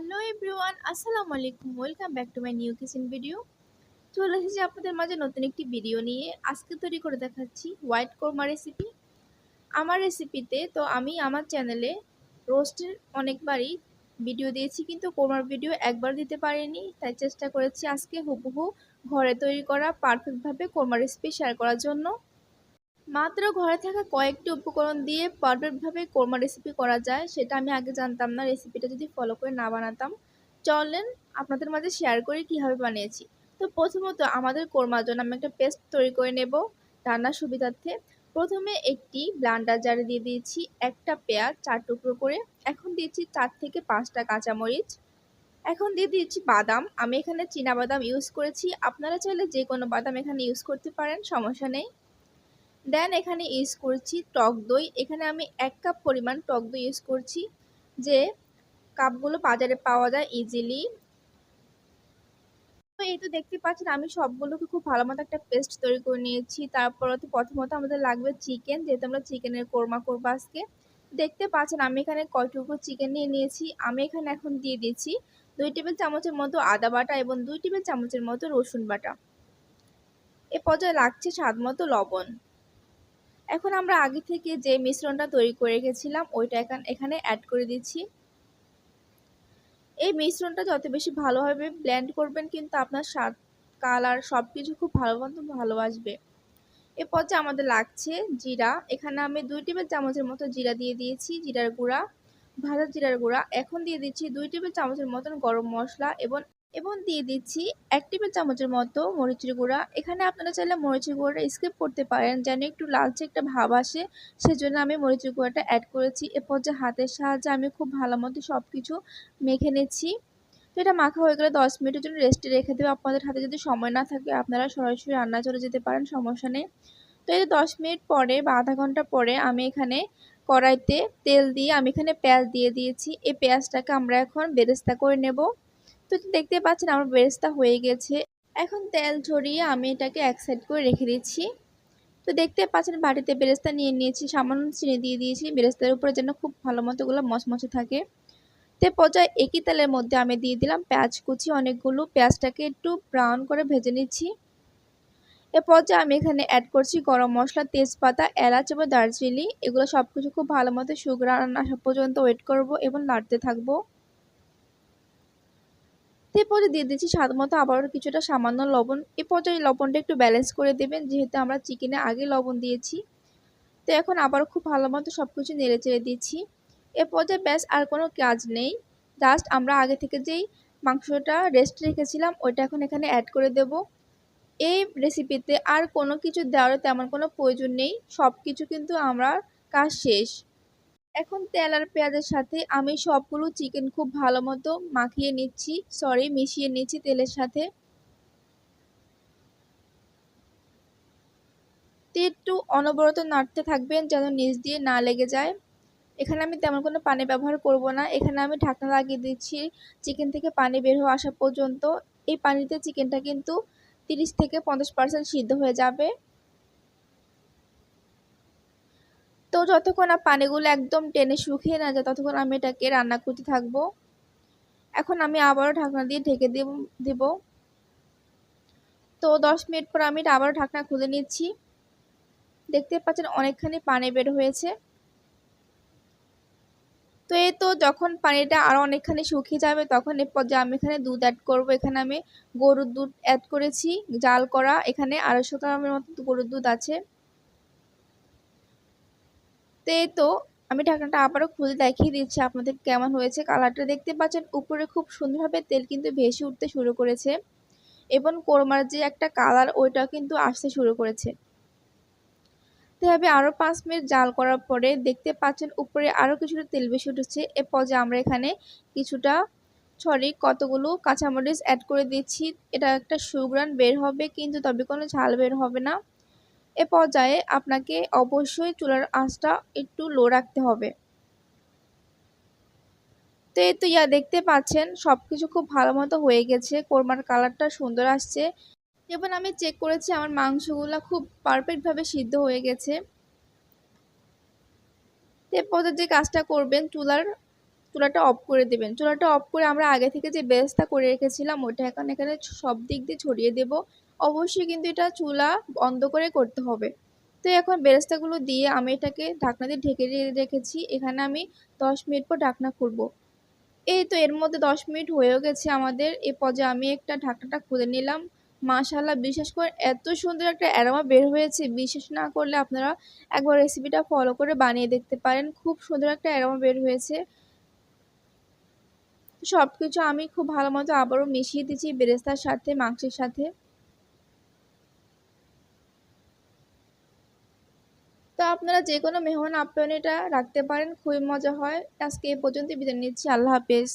Hello everyone, আসসালামু আলাইকুম। Welcome back to my new kitchen video. চলে এসেছি আপনাদের মাঝে নতুন একটি ভিডিও নিয়ে। আজকে তৈরি করে দেখাচ্ছি হোয়াইট কোরমা রেসিপি আমার রেসিপিতে তো আমি আমার চ্যানেলে রোস্টের অনেকবারই ভিডিও দিয়েছি, কিন্তু কোরমার ভিডিও একবার দিতে পারিনি। তাই চেষ্টা করেছি আজকে হুবহু ঘরে তৈরি করা পারফেক্টভাবে কোরমা রেসিপি শেয়ার করার জন্য। মাত্র ঘরে থাকা কয়েকটি উপকরণ দিয়ে পারফেক্টভাবে কোরমা রেসিপি করা যায়, সেটা আমি আগে জানতাম না। রেসিপিটা যদি ফলো করে না বানাতাম, চলেন আপনাদের মাঝে শেয়ার করি কীভাবে বানিয়েছি। তো প্রথমত আমাদের কোরমার জন্য আমি একটা পেস্ট তৈরি করে নেব রান্নার সুবিধার্থে। প্রথমে একটি ব্লান্ডার জারে দিয়ে দিয়েছি একটা পেঁয়াজ, চার টুকরো করে। এখন দিয়েছি চার থেকে পাঁচটা কাঁচামরিচ। এখন দিয়ে দিয়েছি বাদাম। আমি এখানে চীনা বাদাম ইউজ করেছি। আপনারা চাইলে যে কোনো বাদাম এখানে ইউজ করতে পারেন, সমস্যা নেই। দেন এখানে ইউজ করছি টক দই। এখানে আমি এক কাপ পরিমাণ টক দই ইউজ করছি, যে কাপগুলো বাজারে পাওয়া যায় ইজিলি তো এই তো দেখতে পাচ্ছেন, আমি সবগুলোকে খুব ভালো মতো একটা পেস্ট তৈরি করে নিয়েছি। তারপর প্রথমত আমাদের লাগবে চিকেন যেহেতু আমরা চিকেনের কোরমা করব আজকে। দেখতে পাচ্ছেন, আমি এখানে কয়টুকু চিকেন নিয়ে নিয়েছি। আমি এখানে এখন দিয়ে দিয়েছি দুই টেবিল চামচের মতো আদা বাটা এবং দুই টেবিল চামচের মতো রসুন বাটা। এ পর্যায়ে লাগছে স্বাদ মতো লবণ। এখন আমরা আগে থেকে যে মিশ্রণটা তৈরি করে রেখেছিলাম, ওইটা এখন এখানে অ্যাড করে দিচ্ছি। এই মিশ্রণটা যত বেশি ভালোভাবে ব্লেন্ড করবেন কিন্তু আপনার স্বাদ কালার সব কিছু খুব ভালো মতো ভালো আসবে। এ পর্যায়ে আমাদের লাগছে জিরা, এখানে আমি দুই টেবিল চামচের মতো জিরা দিয়ে দিয়েছি, জিরার গুঁড়া, ভাজা জিরার গুঁড়া। এখন দিয়ে দিচ্ছি দুই টেবিল চামচের মতন গরম মশলা এবং এবং দিয়ে দিচ্ছি এক টেবিল চামচের মতো মরিচের গুঁড়া। এখানে আপনারা চাইলে মরিচের গুঁড়াটা স্কিপ করতে পারেন, যেন একটু লালচে একটা ভাব আসে। সেজন্য আমি মরিচের গুঁড়াটা অ্যাড করেছি। এরপর যে হাতের সাহায্যে আমি খুব ভালো মতো সব কিছু মেখে নিচ্ছি। তো এটা মাখা হয়ে গেলে দশ মিনিটের জন্য রেস্টে রেখে দেবে। আপনাদের হাতে যদি সময় না থাকে, আপনারা সরাসরি রান্না চলে যেতে পারেন, সমস্যা নেই। তো এই দশ মিনিট পরে বা আধা ঘণ্টা পরে আমি এখানে কড়াইতে তেল দিয়ে আমি এখানে পেঁয়াজ দিয়ে দিয়েছি। এই পেঁয়াজটাকে আমরা এখন বেরেস্তা করে নেব। তো দেখতে পাচ্ছেন আমার বেরেস্তা হয়ে গেছে। এখন তেল ঝরিয়ে আমি এটাকে এক সাইড করে রেখে দিচ্ছি। তো দেখতে পাচ্ছেন বাড়িতে বেরেস্তা নিয়ে নিয়েছি, সামান্য চিনি দিয়ে দিয়েছি। বেরেস্তার উপরে যেন খুব ভালো মতো গুলো মচমচে থাকে। তে পর্যায়ে একই তেলের মধ্যে আমি দিয়ে দিলাম পেঁয়াজ কুচি অনেকগুলো। পেঁয়াজটাকে একটু ব্রাউন করে ভেজে নিচ্ছি। এ পর্যায়ে আমি এখানে অ্যাড করছি গরম মশলা, তেজপাতা, এলাচ এবং দার্জিলিং এগুলো সব কিছু খুব ভালো মতো সুগ্রান আসা পর্যন্ত ওয়েট করব এবং নাড়তে থাকব। এরপরে দিয়ে দিচ্ছি স্বাদ মতো আবারও কিছুটা সামান্য লবণ। এ পর্যায়ে লবণটা একটু ব্যালেন্স করে দেবেন, যেহেতু আমরা চিকেনে আগে লবণ দিয়েছি। তো এখন আবারও খুব ভালো মতো সব কিছু নেড়ে চেড়ে দিচ্ছি। এ পর্যায়ে ব্যাস, আর কোনো কাজ নেই। জাস্ট আমরা আগে থেকে যেই মাংসটা রেস্ট রেখেছিলাম, ওইটা এখন এখানে অ্যাড করে দেব। এই রেসিপিতে আর কোনো কিছু দেওয়ার তেমন কোনো প্রয়োজন নেই। সব কিছু কিন্তু আমরা কাজ শেষ। এখন তেল আর পেঁয়াজের সাথে আমি সবগুলো চিকেন খুব ভালো মতো মাখিয়ে নিচ্ছি। সরি মিশিয়ে নিচ্ছি তেলের সাথে। একটু অনবরত নাড়তে থাকবেন যেন নিচ দিয়ে না লেগে যায়। এখানে আমি তেমন কোনো পানি ব্যবহার করব না। এখানে আমি ঢাকনা লাগিয়ে দিচ্ছি চিকেন থেকে পানি বের হয়ে আসা পর্যন্ত। এই পানিতে চিকেনটা কিন্তু তিরিশ থেকে পঞ্চাশ পার্সেন্ট সিদ্ধ হয়ে যাবে। তো যতক্ষণ না পানিগুলো একদম টেনে শুকিয়ে না যায়, ততক্ষণ আমি এটাকে রান্না করতে থাকব। এখন আমি আবারও ঢাকনা দিয়ে ঢেকে দেব তো দশ মিনিট পর আমি আবারও ঢাকনা খুলে নিচ্ছি। দেখতে পাচ্ছেন অনেকখানি পানি বের হয়েছে। তো এই তো যখন পানিটা আরও অনেকখানি শুকিয়ে যাবে, তখন এর পর্যায়ে আমি এখানে দুধ অ্যাড করব। এখানে আমি গরুর দুধ অ্যাড করেছি, জাল করা। এখানে আড়াইশো গ্রামের মতো গরুর দুধ আছে। তো এই তো আমি ঢাকনাটা আবারও খুলে দেখিয়ে দিচ্ছি আপনাদের কেমন হয়েছে কালারটা। দেখতে পাচ্ছেন, উপরে খুব সুন্দরভাবে তেল কিন্তু ভেসে উঠতে শুরু করেছে এবং কোরমার যে একটা কালার ওইটাও কিন্তু আসতে শুরু করেছে। এভাবে আরও পাঁচ মিনিট জাল করার পরে দেখতে পাচ্ছেন, উপরে আরও কিছুটা তেল বেশি উঠেছে। এ পর্যায়ে আমরা এখানে কিছুটা, সরি, কতগুলো কাঁচামরিচ অ্যাড করে দিচ্ছি। এটা একটা সুগ্রান বের হবে কিন্তু তবে কোনো ঝাল বের হবে না। এ পর্যায়ে আপনাকে অবশ্যই চুলার আঁচটা একটু লো রাখতে হবে। তো এই তো ইয়া দেখতে পাচ্ছেন সব কিছু খুব ভালো মতো হয়ে গেছে, কোরমার কালারটা সুন্দর আসছে। এবং আমি চেক করেছি, আমার মাংসগুলো খুব পারফেক্টভাবে সিদ্ধ হয়ে গেছে। এরপর যে কাজটা করবেন, চুলার চুলাটা অফ করে দেবেন। চুলাটা অফ করে আমরা আগে থেকে যে বেরেস্তা করে রেখেছিলাম, ওটা এখন এখানে সব দিক দিয়ে ছড়িয়ে দেব। অবশ্যই কিন্তু এটা চুলা বন্ধ করে করতে হবে। তো এখন বেরেস্তাগুলো দিয়ে আমি এটাকে ঢাকনা দিয়ে ঢেকে দিয়ে রেখেছি। এখানে আমি দশ মিনিট পর ঢাকনা খুলবো। এই তো এর মধ্যে দশ মিনিট হয়েও গেছে আমাদের। এ পর্যায়ে আমি একটা ঢাকনাটা খুলে নিলাম। মাশাল্লাহ বিশেষ করে এত সুন্দর একটা অ্যারোমা বের হয়েছে। বিশ্বাস না করলে আপনারা একবার রেসিপিটা ফলো করে বানিয়ে দেখতে পারেন। খুব সুন্দর একটা অ্যারোমা বের হয়েছে। সব কিছু আমি খুব ভালো মতো আবারও মিশিয়ে দিচ্ছি বেরেস্তার সাথে, মাংসের সাথে। তো আপনারা যে কোনো মেহমান আপ্যায়ন এটা রাখতে পারেন, খুবই মজা হয়। আজকে এ পর্যন্ত বিদায় নিচ্ছি। আল্লাহ হাফেজ।